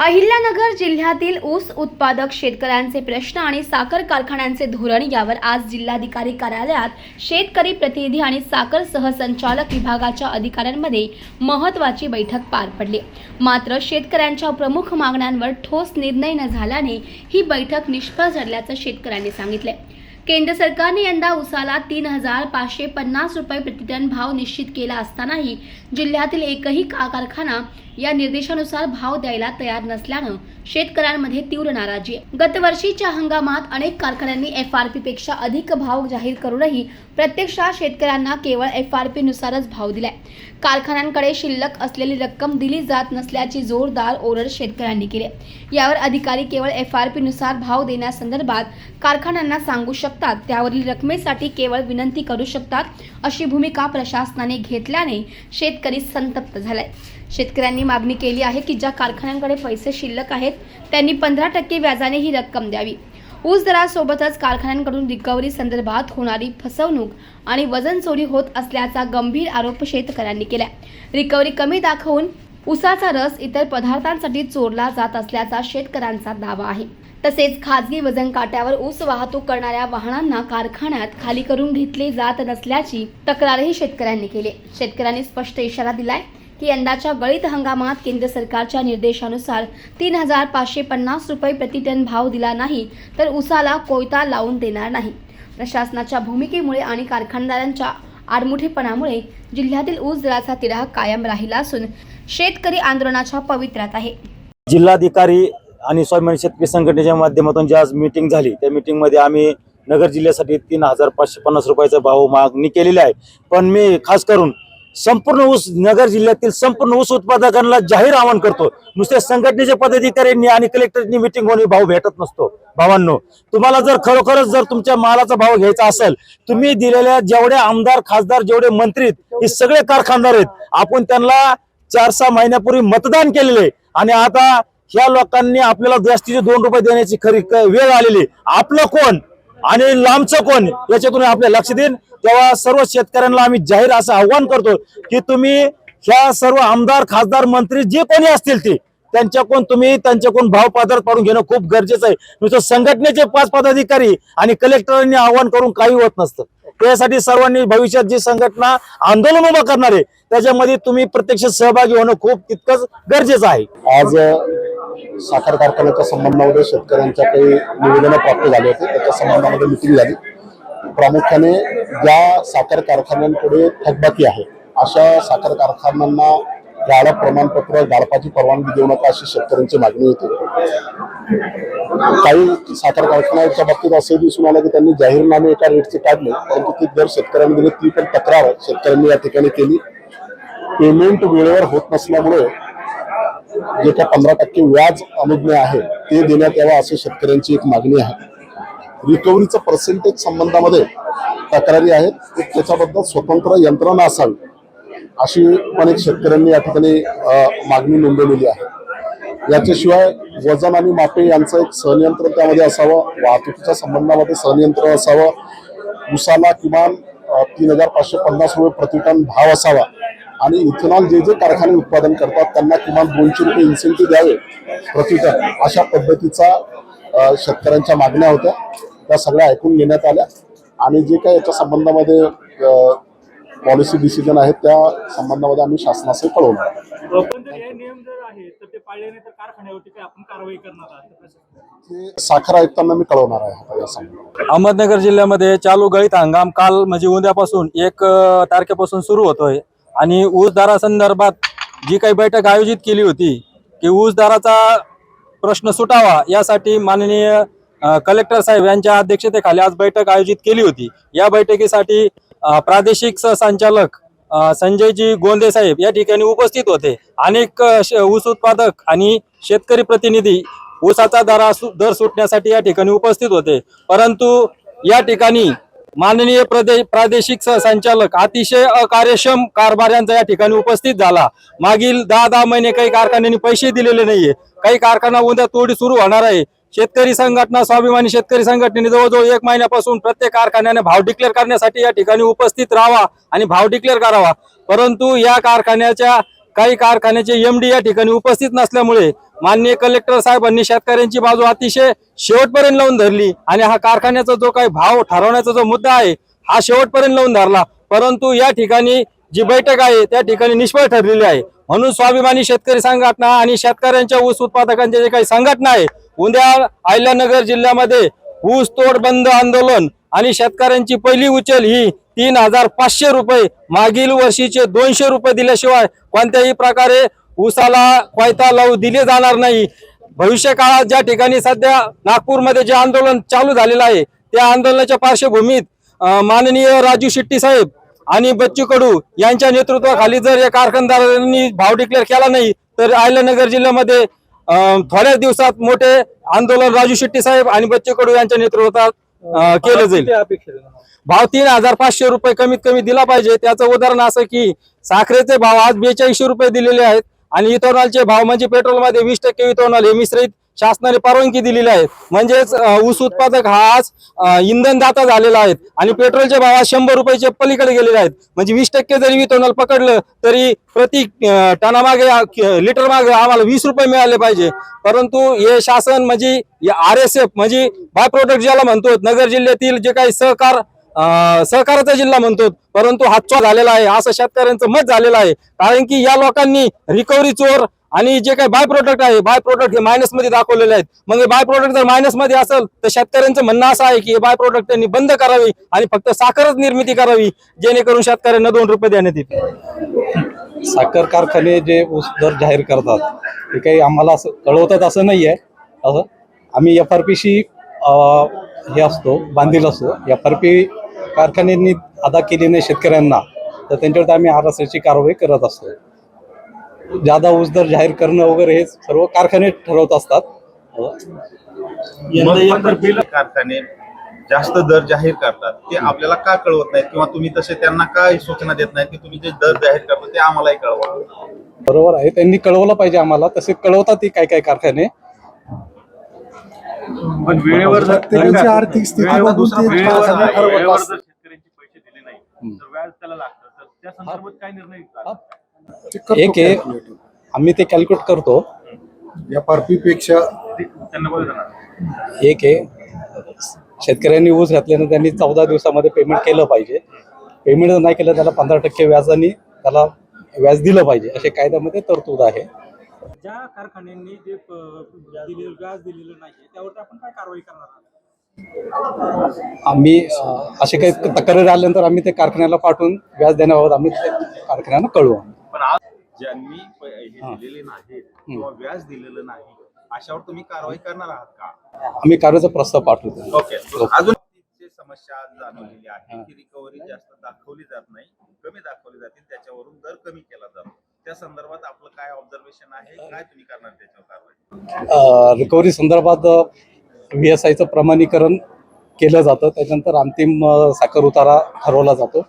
अहिल्यानगर जिल्ह्यातील ऊस उत्पादक शेतकऱ्यांचे प्रश्न आणि साखर कारखान्यांचे धोरण यावर आज जिल्हाधिकारी कार्यालयात शेतकरी प्रतिनिधी आणि साखर सहसंचालक विभागाच्या अधिकाऱ्यांमध्ये महत्त्वाची बैठक पार पडली. मात्र शेतकऱ्यांच्या प्रमुख मागण्यांवर ठोस निर्णय न झाल्याने ही बैठक निष्फळ ठरल्याचं शेतकऱ्यांनी सांगितले. केंद्र सरकारने यंदा उसाला तीन हजार पाचशे पन्नास रुपये प्रतिटन भाव निश्चित केला असतानाही जिल्ह्यातील एकही का कारखाना या निर्देशानुसार भाव द्यायला तयार नसल्यानं शेतकऱ्यांमध्ये तीव्र नाराजी. गतवर्षीच्या हंगामात अनेक कारखान्यांनी एफ आर पी पेक्षा अधिक भाव जाहीर करूनही प्रत्यक्षात शेतकऱ्यांना केवळ एफ आर पी नुसारच भाव दिलाय. कारखान्यांकडे शिल्लक असलेली रक्कम दिली जात नसल्याची जोरदार ओरड शेतकऱ्यांनी केली यावर अधिकारी केवळ एफ आर पी नुसार भाव देण्यासंदर्भात कारखान्यांना सांगू शकतात त्यावरील रकमेसाठी केवळ विनंती करू शकतात अशी भूमिका प्रशासनाने घेतल्याने शेतकरी संतप्त झालाय. शेतकऱ्यांनी मागणी केली आहे की ज्या कारखान्यांकडे पैसे शिल्लक आहेत त्यांनी पंधरा टक्के व्याजाने ही रक्कम द्यावी. ऊस दरासोबतच कारखान्यांकडून रिकव्हरी संदर्भात होणारी फसवणूक आणि वजन चोरी होत असल्याचा गंभीर आरोप शेतकऱ्यांनी केला रिकव्हरी कमी दाखवून ऊसाचा रस इतर पदार्थांसाठी चोरला जात असल्याचा शेतकऱ्यांचा दावा आहे. तसेच खाजगी वजन काट्यावर ऊस वाहतूक करणाऱ्या वाहनांना कारखान्यात खाली करून घेतले जात नसल्याची तक्रारही शेतकऱ्यांनी केली शेतकऱ्यांनी स्पष्ट इशारा दिलाय की यंदाच्या गळीत हंगामात केंद्र सरकारच्या निर्देशानुसार तीन हजार पाचशे पन्नास रुपये प्रतिटन भाव दिला नाही तर उसाला कोयता लावून देणार नाही. प्रशासनाच्या भूमिकेमुळे आणि कारखानदारांच्या आडमुठेपणामुळे जिल्ह्यातील ऊस दराचा तिढा कायम राहिला असून शेतकरी आंदोलनाच्या पवित्र्यात आहे. जिल्हाधिकारी आणि स्वाभिमानी शेतकरी संघटनेच्या माध्यमातून जी आज मीटिंग झाली त्या मीटिंगमध्ये आम्ही नगर जिल्ह्यासाठी तीन हजार पाचशे पन्नास रुपयाचा भाव मागणी केलेली आहे. पण मी खास करून संपूर्ण ऊस नगर जिल्ह्यातील संपूर्ण ऊस उत्पादकांना जाहीर आवाहन करतो. नुसते संघटनेच्या पदाधिकाऱ्यांनी आणि कलेक्टरनी मिटिंग होऊन भाव भेटत नसतो. भावांनो तुम्हाला जर खरोखरच जर तुमच्या मालाचा भाव घ्यायचा असेल तुम्ही दिलेल्या जेवढे आमदार खासदार जेवढे मंत्री आहेत, हे सगळे कारखानदार आहेत. आपण त्यांना चार सहा महिन्यापूर्वी मतदान केलेले आणि आता ह्या लोकांनी आपल्याला जास्तीचे दोन रुपये देण्याची खरी वेळ आलेली आपलं कोण? आणि लांबचं कोण? याच्यातून आपल्या लक्ष देईन. तेव्हा सर्व शेतकऱ्यांना आम्ही जाहीर असं आव्हान करतो की तुम्ही ह्या सर्व आमदार खासदार मंत्री जे कोणी असतील ते त्यांच्याकडून तुम्ही त्यांच्याकडून भाव पादर पाडून घेणं खूप गरजेचं आहे. नुसतं संघटनेचे पाच पदाधिकारी आणि कलेक्टरांनी आव्हान करून काही होत नसतं. त्यासाठी सर्वांनी भविष्यात जी संघटना आंदोलन उभं करणार आहे त्याच्यामध्ये तुम्ही प्रत्यक्ष सहभागी होणं खूप तितकंच गरजेचं आहे. आज साखर कारखान्याच्या संबंधामध्ये शेतकऱ्यांच्या काही निवेदनं प्राप्त झाले होते. त्याच्या संबंधामध्ये मिटिंग झाली. प्रामुख्याने ज्या साखर कारखान्यांकडे थकबाकी आहे अशा साखर कारखान्यांना गाळप प्रमाणपत्र गाळपाची परवानगी देऊ नका अशी शेतकऱ्यांची मागणी होती. काही साखर कारखान्याच्या बाबतीत असे दिसून आलं की त्यांनी जाहीरनामे एका रेटचे काढले परंतु ती दर शेतकऱ्यांनी दिली ती पण तक्रार शेतकऱ्यांनी या ठिकाणी केली. पेमेंट वेळेवर होत नसल्यामुळे जे काय पंधरा टक्के व्याज अनुज्ञ आहे ते देण्यात यावं असं शेतकऱ्यांची एक मागणी आहे. रिकव्हरीचं पर्सेंटेज संबंधामध्ये तक्रारी आहेत. एक त्याच्याबद्दल स्वतंत्र यंत्रणा असावी अशी पण एक शेतकऱ्यांनी या ठिकाणी मागणी नोंदवलेली आहे. याच्याशिवाय वजन आणि मापे यांचं एक सहनियंत्रण त्यामध्ये असावं वाहतुकीच्या संबंधामध्ये सहनियंत्रण असावं उसाला किमान तीन हजार पाचशे पन्नास रुपये प्रतिटन भाव असावा आणि इथेनॉल जे जे कारखाने उत्पादन करतात त्यांना किमान दोनशे रुपये इन्सेंटिव्ह द्यावे प्रतिटन अशा पद्धतीचा शेतकऱ्यांच्या मागण्या होत्या. त्या सगळ्या ऐकून घेण्यात आल्या. आणि जे काही याच्या संबंधामध्ये पॉलिसी डिसिजन आहेत त्या संबंधामध्ये आम्ही शासनाचे कळवणार आहे. पण जर हे नियम जर आहे तर ते पाळले नाही तर कारखान्यावरती काय आपण कारवाई करणार आहात? ते साखर आयुक्तांना मी कळवणार आहे आता या संबंधात. अहमदनगर जिल्ह्यामध्ये चालू गळीत हंगाम काल म्हणजे उद्यापासून एक तारखेपासून सुरू होतोय. आणि ऊस दरासंदर्भात जी काही बैठक आयोजित केली होती की ऊस दराचा प्रश्न सुटावा यासाठी माननीय कलेक्टर साहेब यांच्या अध्यक्षतेखाली आज बैठक आयोजित केली होती. या बैठकीसाठी प्रादेशिक सहसंचालक संजयजी गोंदे साहेब या ठिकाणी उपस्थित होते. अनेक ऊस उत्पादक आणि शेतकरी प्रतिनिधी ऊसाचा दरा सु- दर सुटण्यासाठी या ठिकाणी उपस्थित होते. परंतु या ठिकाणी माननीय प्रदेश प्रादेशिक सहसंचालक अतिशय अकार्यक्षम कारभार यांचा या ठिकाणी उपस्थित झाला. मागील दहा दहा महिने काही कारखान्यांनी पैसे दिलेले नाहीये. काही कारखाना उद्या तोडी सुरू होणार आहे. शेतकरी संघटना स्वाभिमानी शेतकरी संघटनेने जवळजवळ एक महिन्यापासून प्रत्येक कारखान्याने भाव डिक्लेअर करण्यासाठी या ठिकाणी उपस्थित राहावा आणि भाव डिक्लेअर करावा. परंतु या कारखान्याच्या काही कारखान्याचे एमडी या ठिकाणी उपस्थित नसल्यामुळे माननीय कलेक्टर साहेबांनी शेतकऱ्यांची बाजू अतिशय शेवटपर्यंत लावून धरली आणि हा कारखान्याचा जो काही भाव ठरवण्याचा जो मुद्दा आहे हा शेवटपर्यंत लावून धरला. परंतु या ठिकाणी जी बैठक आहे त्या ठिकाणी निष्फळ ठरलेली आहे. म्हणून स्वाभिमानी शेतकरी संघटना आणि शेतकऱ्यांच्या ऊस उत्पादकांच्या जे काही संघटना आहे उद्या अहिल्यानगर जिल्ह्यामध्ये ऊस तोड बंद आंदोलन आणि शेतकऱ्यांची पहिली उचल ही तीन हजार पाचशे रुपये. मागील वर्षीचे दोनशे रुपये दिल्याशिवाय कोणत्याही प्रकारे ऊसाला कोयता लावू दिले जाणार नाही. भविष्य काळात ज्या ठिकाणी सध्या नागपूरमध्ये जे आंदोलन चालू झालेलं आहे त्या आंदोलनाच्या पार्श्वभूमीत माननीय राजू शेट्टी साहेब आणि बच्चू कडू यांच्या नेतृत्वाखाली जर या कारखानदारांनी भाव डिक्लेअर केला नाही तर अहिल्यानगर जिल्ह्यामध्ये थोड्याच दिवसात मोठे आंदोलन राजू शेट्टी साहेब आणि बच्चू कडू यांच्या नेतृत्वात केलं जाईल. भाव तीन हजार पाचशे रुपये कमीत कमी दिला पाहिजे. त्याचं उदाहरण असं की साखरेचे भाव आज बेचाळीसशे रुपये दिलेले आहेत आणि इथेनॉलचे भाव म्हणजे पेट्रोलमध्ये वीस टक्के इथेनॉल हे मिश्रित शासनाने परवानगी दिलेली आहे. म्हणजेच ऊस उत्पादक हा आज इंधनदाता झालेला आहे आणि पेट्रोलचे भाव शंभर रुपयाचे पलीकडे गेलेले आहेत. म्हणजे वीस टक्के जरी इथेनॉल पकडलं तरी प्रति टनामागे लिटर मागे आम्हाला वीस रुपये मिळाले पाहिजे. परंतु हे शासन म्हणजे आर एस एफ म्हणजे बाय प्रोडक्ट ज्याला म्हणतो नगर जिल्ह्यातील जे काही सहकार सहकाराचा जिल्हा म्हणतो परंतु हातचा झालेला आहे. असं शेतकऱ्यांचं मत झालेलं आहे. कारण की या लोकांनी रिकव्हरी चोर आणि जे काही बाय प्रोडक्ट आहे बाय प्रोडक्ट हे मायनसमध्ये दाखवलेले आहेत. मग हे बाय प्रोडक्ट जर मायनसमध्ये असेल तर शेतकऱ्यांचं म्हणणं असं आहे की हे बाय प्रोडक्ट त्यांनी बंद करावी आणि फक्त साखरच निर्मिती करावी जेणेकरून शेतकऱ्यांना दोन रुपये देण्यात येतील. साखर कारखाने जे ऊस दर जाहीर करतात ते काही आम्हाला असं कळवतात असं नाही आहे असं आम्ही एफ आर पीशी हे असतो बांधील असतो. एफ आर पी कारखान्यांनी अदा केली नाही शेतकऱ्यांना तर त्यांच्यावर आम्ही आरएसआयची कारवाई करत असतो. जादा ऊस दर जाहीर करणं वगैरे हे सर्व कारखाने ठरवत असतात. कारखाने जास्त दर जाहीर करतात ते आपल्याला का कळवत नाहीत? किंवा तुम्ही तसे त्यांना का सूचना देत नाहीत की तुम्ही जे दर जाहीर करता ते आम्हालाही कळवा? बरोबर आहे त्यांनी कळवलं पाहिजे आम्हाला तसे कळवतात ते काय काय कारखाने. पण वेळेवर जर प्रत्येकाची आर्थिक स्थिती वेळेवर बघून दुसरा ते वेळेवर कारखाना नाही, ठरवत वेळेवर असतात. जर शेतकऱ्यांचे पैसे दिले नाही तर व्याज त्याला लागतं. तर त्या संदर्भात काय निर्णय? एक आहे आम्ही ते कॅल्क्युलेट करतो. पी पेक्षा त्यांना बघा ना. एक आहे शेतकऱ्यांनी ऊस घातल्यानं त्यांनी चौदा दिवसामध्ये पेमेंट केलं पाहिजे. पेमेंट जर नाही केलं त्याला पंधरा टक्के व्याजाने त्याला व्याज दिलं पाहिजे. असे कायद्यामध्ये तरतूद आहे. ज्या कारखान्यांनी जे दिलेलं व्याज दिलेलं नाही त्यावर आपण काय कारवाई करणार आहात? आम्ही असे काही तक्रारी आल्यानंतर आम्ही ते कारखान्याला पाठवून व्याज देण्याबाबत आम्ही ते कारखान्याला कळवू. पण आज ज्यांनी हे दिलेले नाहीत किंवा व्याज दिलेलं नाही अशावर तुम्ही कारवाई करणार आहात का? आम्ही कारवाईचा प्रस्ताव पाठवतो. ओके. अजून जी समस्या आज जाणवलेली आहे की रिकव्हरी जास्त दाखवली जात नाही कमी दाखवली जाते त्याच्यावरून दर कमी केला जातो. त्या संदर्भात आपलं काय ऑब्झर्वेशन आहे? काय तुम्ही करणार त्याच्यावर कारवाई? रिकव्हरी संदर्भात व्ही एस आयचं प्रमाणीकरण केलं जातं. त्याच्यानंतर अंतिम साखर उतारा ठरवला जातो.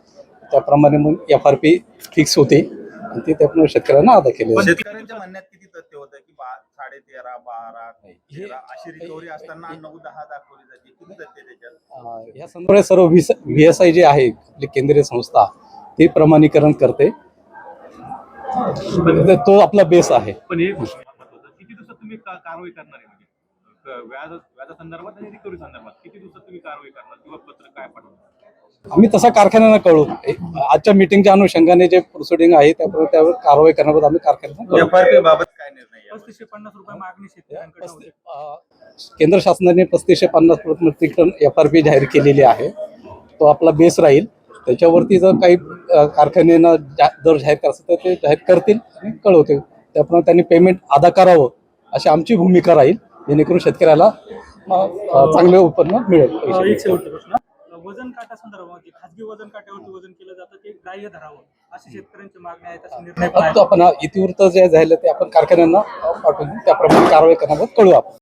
त्याप्रमाणे मग एफ आर पी फिक्स होते. आणि ते त्याप्रमाणे शेतकऱ्यांना अदा केले शेतकऱ्यांच्या म्हणण्यात किती तथ्य होतं की साडे तेरा बारा तेरा अशी रिकव्हरी असताना नऊ दहा दाखवली जाते. किती तथ्य त्याच्यात? या संदर्भात सर्व व्ही एस आय जे आहे आपली केंद्रीय संस्था ते प्रमाणीकरण करते. तर तो आपला बेस आहे. पण एक किती दिवसात तुम्ही कारवाई करणार आहे? म्हणजे क- व्याज व्याजा संदर्भात आणि रिकव्हरी संदर्भात किती दिवसात तुम्ही कारवाई करणार? किंवा पत्र काय पाठवणार? आम्ही तसा कारखान्यांना कळू. आजच्या मिटिंगच्या अनुषंगाने जे प्रोसिडिंग आहे त्याप्रमाणे त्यावर कारवाई करण्याबाबत आम्ही कारखान्यांना केंद्र शासनाने पस्तीसशे पन्नास metric tonne F R P जाहीर केलेली आहे. तो आपला बेस राहील. त्याच्यावरती जर काही कारखान्यांना जा- दर जाहीर करायचं तर ते जाहीर करतील आणि कळवतील. त्याप्रमाणे त्यांनी पेमेंट अदा करावं अशी आमची भूमिका राहील. जेणेकरून शेतकऱ्याला चांगले उत्पन्न मिळेल. वजन काटा संदर्भात जे खाजगी वजन काट्यावरती वजन केलं जातं ते ग्राह्य धरावं अशी शेतकऱ्यांची मागणी आहे तसे निर्णय. आपण इतिवृत्त जे झालं ते आपण कारखान्यांना पाठवून. त्याप्रमाणे कारवाई करण्याबाबत कळू आपण